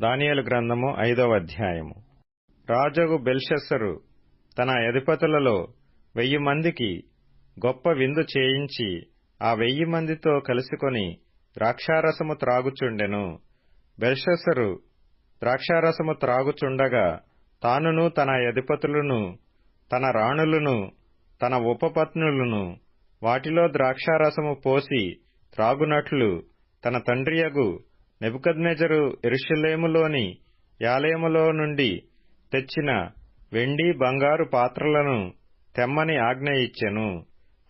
దానియలు గ్రంథము ఐదవ అధ్యాయము. రాజగు బెల్షెస్సరు తన అధిపతులలో వెయ్యి మందికి గొప్ప విందు చేయించి ఆ వెయ్యి మందితో కలుసుకొని ద్రాక్షారసము త్రాగుచుండెను. బెల్షెస్సరు ద్రాక్షారసము త్రాగుచుండగా తానును తన అధిపతులను తన రాణులను తన ఉపపత్నులను వాటిలో ద్రాక్షారసము పోసి త్రాగునట్లు తన తండ్రియగు నెబుకద్నెజరు ఎరుషలేములోని యాలేములో నుండి తెచ్చిన వెండి బంగారు పాత్రలను తెమ్మని ఆజ్ఞ ఇచ్చెను.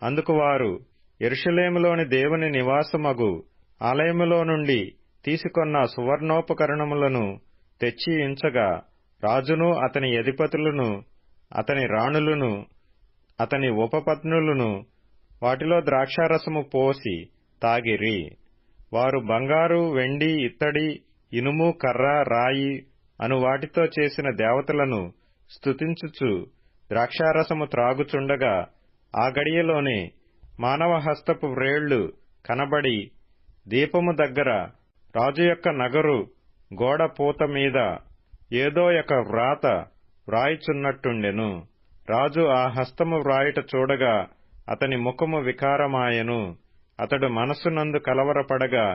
అందుకు వారు ఎరుషలేములోని దేవుని నివాసమగు ఆలయములో నుండి తీసుకొన్న సువర్ణోపకరణములను తెచ్చి ఉంచగా రాజును అతని అధిపతులను అతని రాణులను అతని ఉపపత్నులను వాటిలో ద్రాక్షారసము పోసి తాగిరి. వారు బంగారు వెండి ఇత్తడి ఇనుము కర్ర రాయి అను వాటితో చేసిన దేవతలను స్తుతించుచు ద్రాక్షారసము త్రాగుచుండగా ఆ గడియలోనే మానవ హస్తపు వ్రేళ్ళు కనబడి దీపము దగ్గర రాజు యొక్క నగరు గోడ పూత మీద ఏదో ఒక వ్రాత వ్రాయిచున్నట్టుండెను. రాజు ఆ హస్తము వ్రాయుట చూడగా అతని ముఖము వికారమాయెను. అతడు మనస్సునందు కలవరపడగా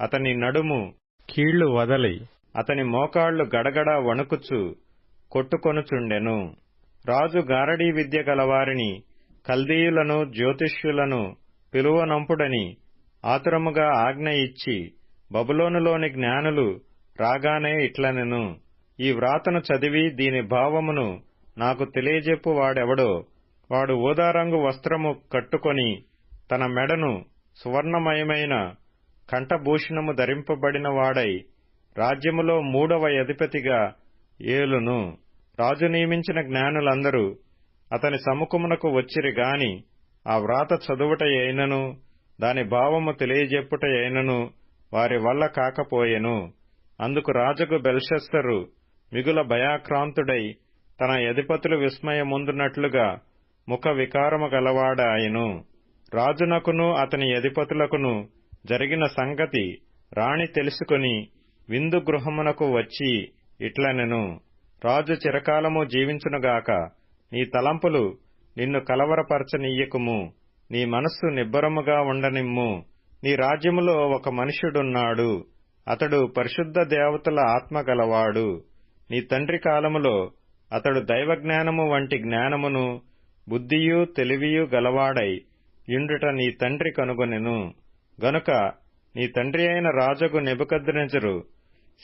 అతని నడుము కీళ్ళు వదలి అతని మోకాళ్ళు గడగడ వణుకుచు కొట్టుకొనుచుండెను. రాజు గారడీ విద్య గలవారిని కల్దీయులను జ్యోతిష్యులను పిలువనంపుడని ఆతురముగా ఆజ్ఞ ఇచ్చి బబులోనులోని జ్ఞానులు రాగానే ఇట్లనెను. ఈ వ్రాతను చదివి దీని భావమును నాకు తెలియజెప్పు వాడెవడో వాడు ఊదారంగు వస్త్రము కట్టుకొని తన మెడను సువర్ణమయమైన కంఠభూషణము ధరింపబడిన వాడై రాజ్యములో మూడవ అధిపతిగా ఏలును. రాజు నియమించిన జ్ఞానులందరూ అతని సముఖమునకు వచ్చిరి గాని ఆ వ్రాత చదువుట అయినను దాని భావము తెలియజెప్పుట అయినను వారి వల్ల కాకపోయెను. అందుకు రాజుకు బెల్షస్సరు మిగుల భయాక్రాంతుడై తన అధిపతులు విస్మయముందునట్లుగా ముఖ వికారము గలవాడాయను. రాజునకును అతని అధిపతులకును జరిగిన సంగతి రాణి తెలుసుకుని విందు గృహమునకు వచ్చి ఇట్లనెను రాజు చిరకాలము జీవించునుగాక నీ తలంపులు నిన్ను కలవరపరచనీయకుము. నీ మనస్సు నిబ్బరముగా ఉండనిమ్ము. నీ రాజ్యములో ఒక మనుష్యుడున్నాడు. అతడు పరిశుద్ధ దేవతల ఆత్మ గలవాడు. నీ తండ్రి కాలములో అతడు దైవజ్ఞానము వంటి జ్ఞానమును బుద్ధియు తెలివియు గలవాడై ఇండుట నీ తండ్రి కనుగొనెను. గనుక నీ తండ్రి అయిన రాజగు నెబుకద్నెజరు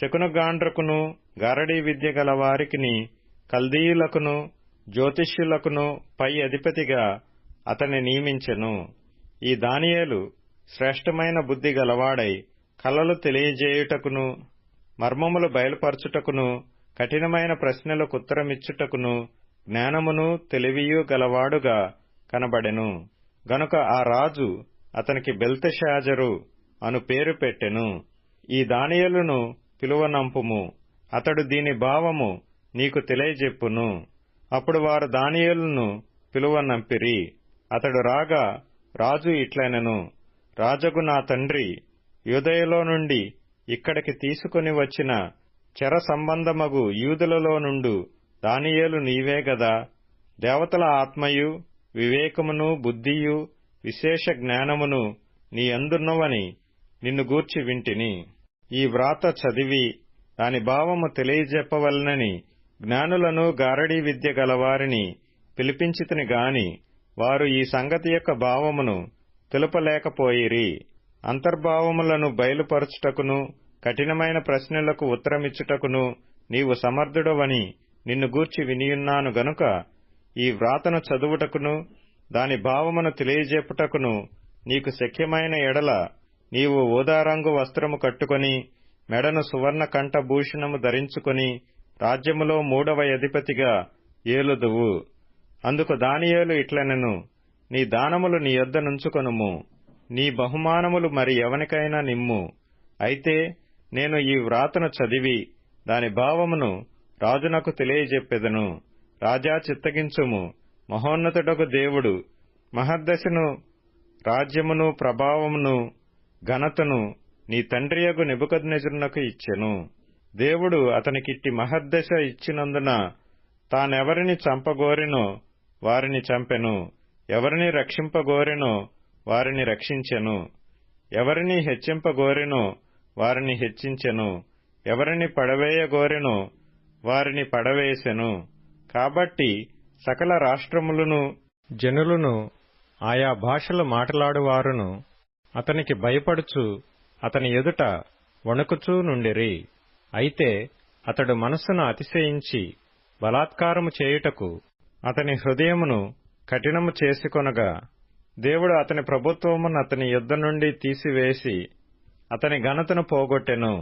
శకునగాండ్రకును గారడీ విద్య గలవారికిని కల్దీయులకును జ్యోతిష్యులకును పై అధిపతిగా అతని నియమించెను. ఈ దానియేలు శ్రేష్టమైన బుద్ధి గలవాడై కలలు తెలియజేయుటకును మర్మములు బయలుపరచుటకును కఠినమైన ప్రశ్నలకు ఉత్తరమిచ్చుటకును జ్ఞానమును తెలివియు గలవాడుగా కనబడెను. గనుక ఆ రాజు అతనికి బెల్తెషాజరు అను పేరు పెట్టెను. ఈ దానియలును పిలువనంపుము. అతడు దీని భావము నీకు తెలియజెప్పును. అప్పుడు వారు దానియలును పిలువనంపిరి. అతడు రాగా రాజు ఇట్లనెను. రాజగు నా తండ్రి యూదయలో నుండి ఇక్కడికి తీసుకుని వచ్చిన చెర సంబంధమగు యూదులలో నుండు దానియేలు నీవే గదా. దేవతల ఆత్మయు వివేకమును బుద్ధియు విశేష జ్ఞానమును నీ అందున్నవని నిన్ను గూర్చి వింటిని. ఈ వ్రాత చదివి దాని భావము తెలియజెప్పవలనని జ్ఞానులను గారడీ విద్య గలవారిని పిలిపించితిని గాని వారు ఈ సంగతి యొక్క భావమును తెలుపలేకపోయిరి. అంతర్భావములను బయలుపరచుటకును కఠినమైన ప్రశ్నలకు ఉత్తరమిచ్చుటకును నీవు సమర్థుడవని నిన్ను గూర్చి వినియున్నాను గనుక ఈ వ్రాతను చదువుటకును దాని భావమును తెలియజెప్పుటకును నీకు శక్యమైన ఎడల నీవు ఓదారంగు వస్త్రము కట్టుకొని మెడను సువర్ణ కంఠభూషణము ధరించుకొని రాజ్యములో మూడవ అధిపతిగా ఏలుదువు. అందుకు దానియేలు ఇట్లనెను నీ దానములు నీ యొద్ద నుంచుకొనుము. నీ బహుమానములు మరి ఎవనికైనా నిమ్ము. అయితే నేను ఈ వ్రాతను చదివి దాని భావమును రాజునకు తెలియజెప్పెదను. రాజా చిత్తగించుము. మహోన్నతుడకు దేవుడు మహద్దశను రాజ్యమును ప్రభావమును ఘనతను నీ తండ్రియగు నెబుకద్నెజరునకు ఇచ్చెను. దేవుడు అతనికిట్టి మహద్దశ ఇచ్చినందున తానెవరిని చంపగోరెనో వారిని చంపెను. ఎవరిని రక్షింపగోరెనో వారిని రక్షించెను. ఎవరిని హెచ్చింపగోరెనో వారిని హెచ్చించెను. ఎవరిని పడవేయగోరెనో వారిని పడవేసెను. కాబట్టి సకల రాష్ట్రములను జనులను ఆయా భాషలు మాట్లాడువారును అతనికి భయపడుచు అతని ఎదుట వణుకుచూ నుండిరి. అయితే అతడు మనస్సును అతిశయించి బలాత్కారము చేయుటకు అతని హృదయమును కఠినము చేసుకొనగా దేవుడు అతని ప్రభుత్వమును అతని యుద్ధ నుండి తీసివేసి అతని ఘనతను పోగొట్టెను.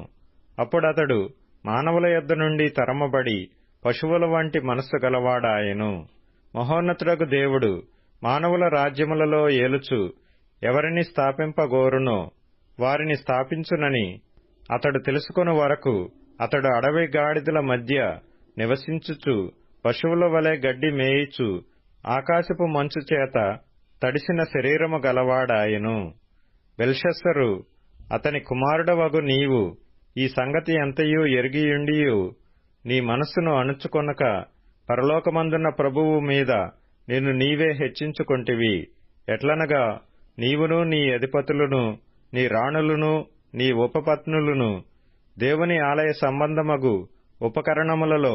అప్పుడతడు మానవుల యొద్ద నుండి తరమబడి పశువుల వంటి మనస్సు గలవాడాయెను. మహోన్నతుడకు దేవుడు మానవుల రాజ్యములలో ఏలుచు ఎవరిని స్థాపింపగోరునో వారిని స్థాపించునని అతడు తెలుసుకుని వరకు అతడు అడవి గాడిదల మధ్య నివసించుచు పశువుల వలె గడ్డి మేయిచు ఆకాశపు మంచు చేత తడిసిన శరీరము గలవాడాయెను. బెల్షస్సరు అతని కుమారుడవగు నీవు ఈ సంగతి ఎంతయూ ఎరిగియుండియు నీ మనస్సును అణుచుకొనక పరలోకమందున్న ప్రభువు మీద నిన్ను నీవే హెచ్చించుకొంటివి. ఎట్లనగా నీవును నీ అధిపతులను నీ రాణులను నీ ఉపపత్నులను దేవుని ఆలయ సంబంధమగు ఉపకరణములలో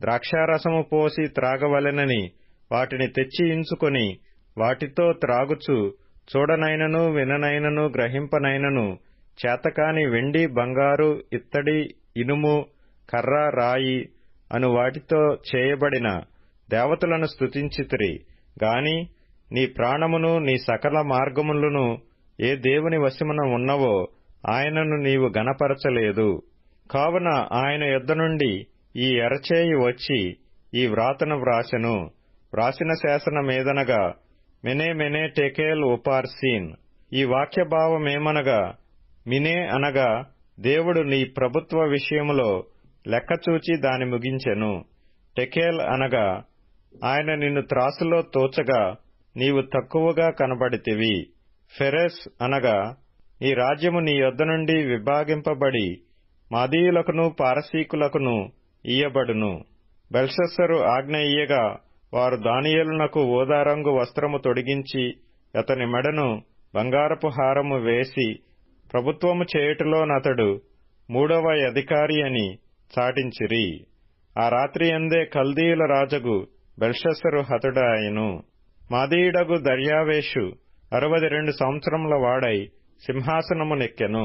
ద్రాక్షారసము పోసి త్రాగవలెనని వాటిని తెచ్చి ఇంచుకొని వాటితో త్రాగుచు చూడనైనను విననైనను గ్రహింపనైనను చేతకాని వెండి బంగారు ఇత్తడి ఇనుము కర్ర రాయి అను వాటితో చేయబడిన దేవతలను స్తుతించితిరి. గాని నీ ప్రాణమును నీ సకల మార్గములను ఏ దేవుని వశమున ఉన్నవో ఆయనను నీవు గనపరచలేదు కావున ఆయన యొద్ద నుండి ఈ ఎరచేయి వచ్చి ఈ వ్రాతను వ్రాసెను. వ్రాసిన శాసనమేదనగా మెనే మెనే టెకేల్ ఉపార్సీన్. ఈ వాక్యభావమేమనగా మినే అనగా దేవుడు నీ ప్రభుత్వ విషయములో లెక్కచూచి దాని ముగించెను. టెకేల్ అనగా ఆయన నిన్ను త్రాసులో తోచగా నీవు తక్కువగా కనబడితివి. ఫెరెస్ అనగా ఈ రాజ్యము నీ యొద్ద నుండి విభాగింపబడి మాదీయులకును పారసీకులకును ఇయ్యబడును. బెల్షస్సరు ఆజ్ఞ ఇయ్యగా వారు దానియేలునకు ఓదారంగు వస్త్రము తొడిగించి అతని మెడను బంగారపు హారము వేసి ప్రభుత్వము చేయుటలోనతడు మూడవ అధికారి అని చాటించిరి. ఆ రాత్రి ఎందే కల్దీయుల రాజగు బెల్షస్సరు హతుడాయను మాదీయుడగు దర్యావేషు అరవది రెండు సంవత్సరముల వాడై సింహాసనము నెక్కెను